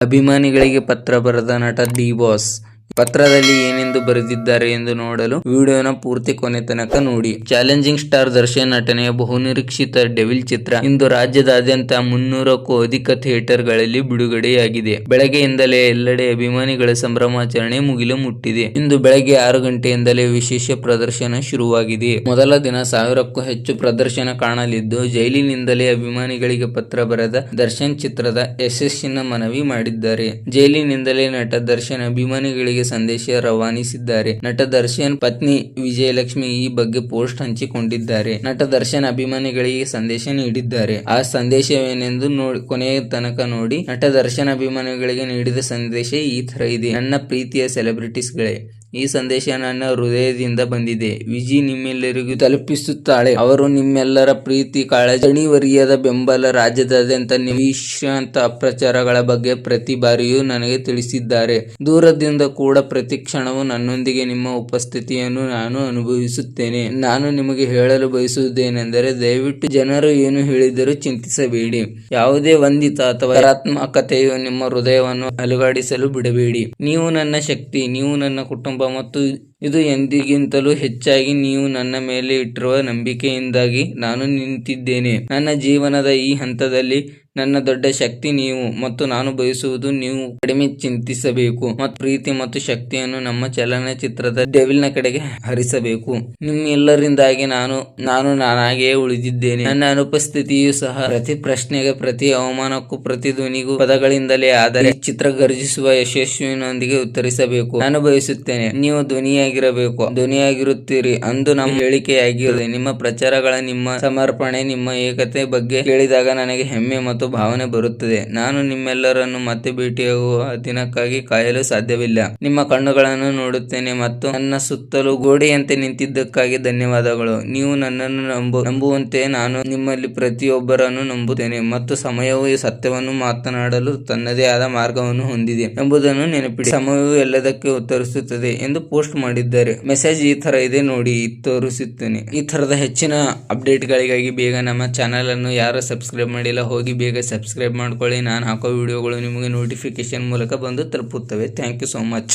ಅಭಿಮಾನಿಗಳಿಗೆ ಪತ್ರ ಬರೆದ ನಟ ಡಿ ಬಾಸ್. ಪತ್ರದಲ್ಲಿ ಏನೆಂದು ಬರೆದಿದ್ದಾರೆ ಎಂದು ನೋಡಲು ವಿಡಿಯೋನ ಪೂರ್ತಿ ಕೊನೆ ತನಕ ನೋಡಿ. ಚಾಲೆಂಜಿಂಗ್ ಸ್ಟಾರ್ ದರ್ಶನ್ ನಟನೆಯ ಬಹುನಿರೀಕ್ಷಿತ ಡೆವಿಲ್ ಚಿತ್ರ ಇಂದು ರಾಜ್ಯದಾದ್ಯಂತ ಮುನ್ನೂರಕ್ಕೂ ಅಧಿಕ ಥಿಯೇಟರ್ಗಳಲ್ಲಿ ಬಿಡುಗಡೆಯಾಗಿದೆ. ಬೆಳಗ್ಗೆಯಿಂದಲೇ ಎಲ್ಲೆಡೆ ಅಭಿಮಾನಿಗಳ ಸಂಭ್ರಮಾಚರಣೆ ಮುಗಿಲು ಮುಟ್ಟಿದೆ. ಇಂದು ಬೆಳಗ್ಗೆ ಆರು ಗಂಟೆಯಿಂದಲೇ ವಿಶೇಷ ಪ್ರದರ್ಶನ ಶುರುವಾಗಿದೆ. ಮೊದಲ ದಿನ ಸಾವಿರಕ್ಕೂ ಹೆಚ್ಚು ಪ್ರದರ್ಶನ ಕಾಣಲಿದ್ದು, ಜೈಲಿನಿಂದಲೇ ಅಭಿಮಾನಿಗಳಿಗೆ ಪತ್ರ ಬರೆದ ದರ್ಶನ್ ಚಿತ್ರದ ಯಶಸ್ಸಿನ ಮನವಿ ಮಾಡಿದ್ದಾರೆ. ಜೈಲಿನಿಂದಲೇ ನಟ ದರ್ಶನ್ ಅಭಿಮಾನಿಗಳಿಗೆ ಸಂದೇಶ ರವಾನಿಸಿದ್ದಾರೆ. ನಟ ದರ್ಶನ್, ಪತ್ನಿ ವಿಜಯಲಕ್ಷ್ಮಿ ಈ ಬಗ್ಗೆ ಪೋಸ್ಟ್ ಹಂಚಿಕೊಂಡಿದ್ದಾರೆ. ನಟ ದರ್ಶನ್ ಅಭಿಮಾನಿಗಳಿಗೆ ಸಂದೇಶ ನೀಡಿದ್ದಾರೆ. ಆ ಸಂದೇಶವೇನೆಂದು ಕೊನೆಯ ತನಕ ನೋಡಿ. ನಟ ದರ್ಶನ್ ಅಭಿಮಾನಿಗಳಿಗೆ ನೀಡಿದ ಸಂದೇಶ ಈ ತರ ಇದೆ. ನನ್ನ ಪ್ರೀತಿಯ ಸೆಲೆಬ್ರಿಟೀಸ್ಗಳೇ ಈ ಸಂದೇಶ ನನ್ನ ಹೃದಯದಿಂದ ಬಂದಿದೆ. ವಿಜಿ ನಿಮ್ಮೆಲ್ಲರಿಗೂ ತಲುಪಿಸುತ್ತಾಳೆ. ಅವರು ನಿಮ್ಮೆಲ್ಲರ ಪ್ರೀತಿ, ಕಾಳಜಿ ಅಣಿವರಿಯದ ಬೆಂಬಲ, ರಾಜ್ಯದಾದ್ಯಂತ ನಿವಿಶಾಂತ ಅಪ್ರಚಾರಗಳ ಬಗ್ಗೆ ಪ್ರತಿ ಬಾರಿಯೂ ನನಗೆ ತಿಳಿಸಿದ್ದಾರೆ. ದೂರದಿಂದ ಕೂಡ ಪ್ರತಿ ಕ್ಷಣವೂ ನನ್ನೊಂದಿಗೆ ನಿಮ್ಮ ಉಪಸ್ಥಿತಿಯನ್ನು ನಾನು ಅನುಭವಿಸುತ್ತೇನೆ. ನಾನು ನಿಮಗೆ ಹೇಳಲು ಬಯಸುವುದೇನೆಂದರೆ, ದಯವಿಟ್ಟು ಜನರು ಏನು ಹೇಳಿದರೂ ಚಿಂತಿಸಬೇಡಿ. ಯಾವುದೇ ವಂದಿತ ಅಥವಾ ನಕಾರಾತ್ಮಕತೆಯು ನಿಮ್ಮ ಹೃದಯವನ್ನು ಅಲುಗಾಡಿಸಲು ಬಿಡಬೇಡಿ. ನೀವು ನನ್ನ ಶಕ್ತಿ, ನೀವು ನನ್ನ ಕುಟುಂಬ ಮತ್ತು ಇದು ಎಂದಿಗಿಂತಲೂ ಹೆಚ್ಚಾಗಿ ನೀವು ನನ್ನ ಮೇಲೆ ಇಟ್ಟಿರುವ ನಂಬಿಕೆಯಿಂದಾಗಿ ನಾನು ನಿಂತಿದ್ದೇನೆ. ನನ್ನ ಜೀವನದ ಈ ಹಂತದಲ್ಲಿ ನನ್ನ ದೊಡ್ಡ ಶಕ್ತಿ ನೀವು ಮತ್ತು ನಾನು ಬಯಸುವುದು ನೀವು ಕಡಿಮೆ ಚಿಂತಿಸಬೇಕು ಮತ್ತು ಪ್ರೀತಿ ಮತ್ತು ಶಕ್ತಿಯನ್ನು ನಮ್ಮ ಚಲನಚಿತ್ರದ ಡೆವಿಲ್ನ ಕಡೆಗೆ ಹರಿಸಬೇಕು. ನಿಮ್ಮೆಲ್ಲರಿಂದಾಗಿ ನಾನು ನಾನು ನಾನಾಗಿಯೇ ಉಳಿದಿದ್ದೇನೆ. ನನ್ನ ಅನುಪಸ್ಥಿತಿಯು ಸಹ ಪ್ರತಿ ಪ್ರಶ್ನೆಗೆ, ಪ್ರತಿ ಅವಮಾನಕ್ಕೂ, ಪ್ರತಿ ಧ್ವನಿಗೂ, ಪದಗಳಿಂದಲೇ ಆದರೆ ಚಿತ್ರ ಗರ್ಜಿಸುವ ಯಶಸ್ವಿನೊಂದಿಗೆ ಉತ್ತರಿಸಬೇಕು. ನಾನು ಬಯಸುತ್ತೇನೆ, ನೀವು ಧ್ವನಿಯಾಗಿರಬೇಕು ಧ್ವನಿಯಾಗಿರುತ್ತೀರಿ ಅಂದು ನಮ್ಮ ಹೇಳಿಕೆಯಾಗಿರಲಿ ನಿಮ್ಮ ಪ್ರಚಾರಗಳ, ನಿಮ್ಮ ಸಮರ್ಪಣೆ, ನಿಮ್ಮ ಏಕತೆ ಬಗ್ಗೆ ಕೇಳಿದಾಗ ನನಗೆ ಹೆಮ್ಮೆ ಮತ್ತು ಭಾವನೆ ಬರುತ್ತದೆ. ನಾನು ನಿಮ್ಮೆಲ್ಲರನ್ನು ಮತ್ತೆ ಭೇಟಿಯಾಗುವ ದಿನಕ್ಕಾಗಿ ಕಾಯಲು ಸಾಧ್ಯವಿಲ್ಲ. ನಿಮ್ಮ ಕಣ್ಣುಗಳನ್ನು ನೋಡುತ್ತೇನೆ ಮತ್ತು ನನ್ನ ಸುತ್ತಲೂ ಗೋಡೆಯಂತೆ ನಿಂತಿದ್ದಕ್ಕಾಗಿ ಧನ್ಯವಾದಗಳು. ನೀವು ನನ್ನನ್ನು ನಂಬು, ನಂಬುವಂತೆ ನಾನು ನಿಮ್ಮಲ್ಲಿ ಪ್ರತಿಯೊಬ್ಬರನ್ನು ನಂಬುತ್ತೇನೆ ಮತ್ತು ಸಮಯವು ಈ ಸತ್ಯವನ್ನು ಮಾತನಾಡಲು ತನ್ನದೇ ಆದ ಮಾರ್ಗವನ್ನು ಹೊಂದಿದೆ ಎಂಬುದನ್ನು ನೆನಪಿಡಿ. ಸಮಯವು ಎಲ್ಲದಕ್ಕೆ ಉತ್ತರಿಸುತ್ತದೆ ಎಂದು ಪೋಸ್ಟ್ ಮಾಡಿದ್ದಾರೆ. ಮೆಸೇಜ್ ಈ ತರ ಇದೆ ನೋಡಿ ತೋರಿಸುತ್ತೇನೆ. ಈ ತರದ ಹೆಚ್ಚಿನ ಅಪ್ಡೇಟ್ ಗಳಿಗಾಗಿ ಬೇಗ ನಮ್ಮ ಚಾನೆಲ್ ಅನ್ನು ಯಾರು ಸಬ್ಸ್ಕ್ರೈಬ್ ಮಾಡಿಲ್ಲ, ಹೋಗಿ ಬೇಗ ಸಬ್ಸ್ಕ್ರೈಬ್ ಮಾಡ್ಕೊಳ್ಳಿ. ನಾನು ಹಾಕೋ ವಿಡಿಯೋಗಳು ನಿಮಗೆ ನೋಟಿಫಿಕೇಶನ್ ಮೂಲಕ ಬಂದು ತಲುಪುತ್ತವೆ. Thank you so much